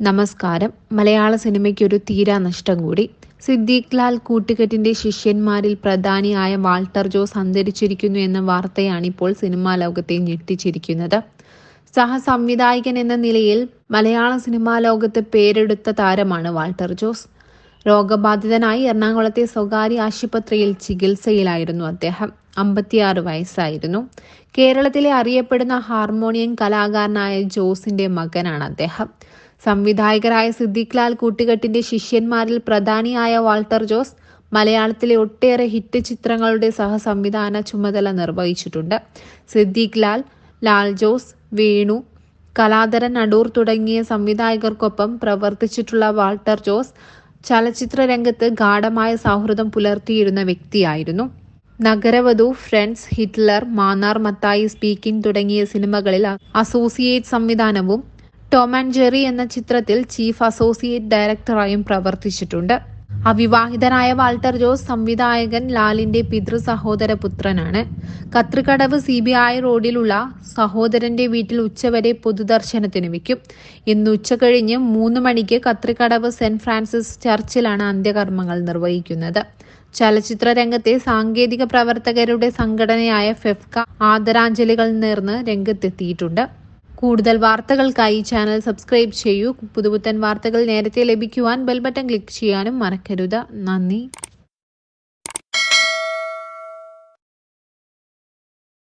നമസ്കാരം. മലയാള സിനിമയ്ക്ക് ഒരു തീരാ നഷ്ടം കൂടി. സിദ്ദീഖ് ലാൽ കൂട്ടുകെട്ടിന്റെ ശിഷ്യന്മാരിൽ പ്രധാനിയായ വാൾട്ടർ ജോസ് അന്തരിച്ചിരിക്കുന്നു എന്ന വാർത്തയാണ് ഇപ്പോൾ സിനിമാ ലോകത്തെ ഞെട്ടിച്ചിരിക്കുന്നത്. സഹസംവിധായകൻ എന്ന നിലയിൽ മലയാള സിനിമാ ലോകത്ത് പേരെടുത്ത താരമാണ് വാൾട്ടർ ജോസ്. രോഗബാധിതനായി എറണാകുളത്തെ സ്വകാര്യ ആശുപത്രിയിൽ ചികിത്സയിലായിരുന്നു അദ്ദേഹം. അമ്പത്തിയാറ് വയസ്സായിരുന്നു. കേരളത്തിലെ അറിയപ്പെടുന്ന ഹാർമോണിയം കലാകാരനായ ജോസിന്റെ മകനാണ് അദ്ദേഹം. സംവിധായകരായ സിദ്ദിഖ് ലാൽ കൂട്ടുകെട്ടിന്റെ ശിഷ്യന്മാരിൽ പ്രധാനിയായ വാൾട്ടർ ജോസ് മലയാളത്തിലെ ഒട്ടേറെ ഹിറ്റ് ചിത്രങ്ങളുടെ സഹസംവിധാന ചുമതല നിർവഹിച്ചിട്ടുണ്ട്. സിദ്ദിഖ് ലാൽ ലാൽ ജോസ് വേണു കലാധരൻ അടൂർ തുടങ്ങിയ സംവിധായകർക്കൊപ്പം പ്രവർത്തിച്ചിട്ടുള്ള വാൾട്ടർ ജോസ് ചലച്ചിത്ര രംഗത്ത് ഗാഠമായ സൗഹൃദം പുലർത്തിയിരുന്ന വ്യക്തിയായിരുന്നു. Nagaravadhu Friends Hitler Mannar Mathai speaking തുടങ്ങിയ സിനിമകളിൽ അസോസിയേറ്റ് സംവിധാനവും ടോം ആൻഡ് ജെറി എന്ന ചിത്രത്തിൽ ചീഫ് അസോസിയേറ്റ് ഡയറക്ടറായും പ്രവർത്തിച്ചിട്ടുണ്ട്. അവിവാഹിതനായ വാൾട്ടർ ജോസ് സംവിധായകൻ ലാലിന്റെ പിതൃ സഹോദര പുത്രനാണ് കത്രിക്കടവ് സി ബി ഐ റോഡിലുള്ള സഹോദരന്റെ വീട്ടിൽ ഉച്ചവരെ പൊതുദർശനത്തിന് വയ്ക്കും. ഇന്ന് ഉച്ച കഴിഞ്ഞ് മൂന്ന് മണിക്ക് കത്രിക്കടവ് സെന്റ് ഫ്രാൻസിസ് ചർച്ചിലാണ് അന്ത്യകർമ്മങ്ങൾ നിർവഹിക്കുന്നത്. ചലച്ചിത്ര രംഗത്തെ സാങ്കേതിക പ്രവർത്തകരുടെ സംഘടനയായ ഫെഫ്ക ആദരാഞ്ജലികൾ നേർന്ന് രംഗത്തെത്തിയിട്ടുണ്ട്. കൂടുതൽ വാർത്തകൾക്കായി ചാനൽ സബ്സ്ക്രൈബ് ചെയ്യൂ. പുതുപുത്തൻ വാർത്തകൾ നേരത്തെ ലഭിക്കുവാൻ ബെൽബട്ടൺ ക്ലിക്ക് ചെയ്യാനും മറക്കരുത്. നന്ദി.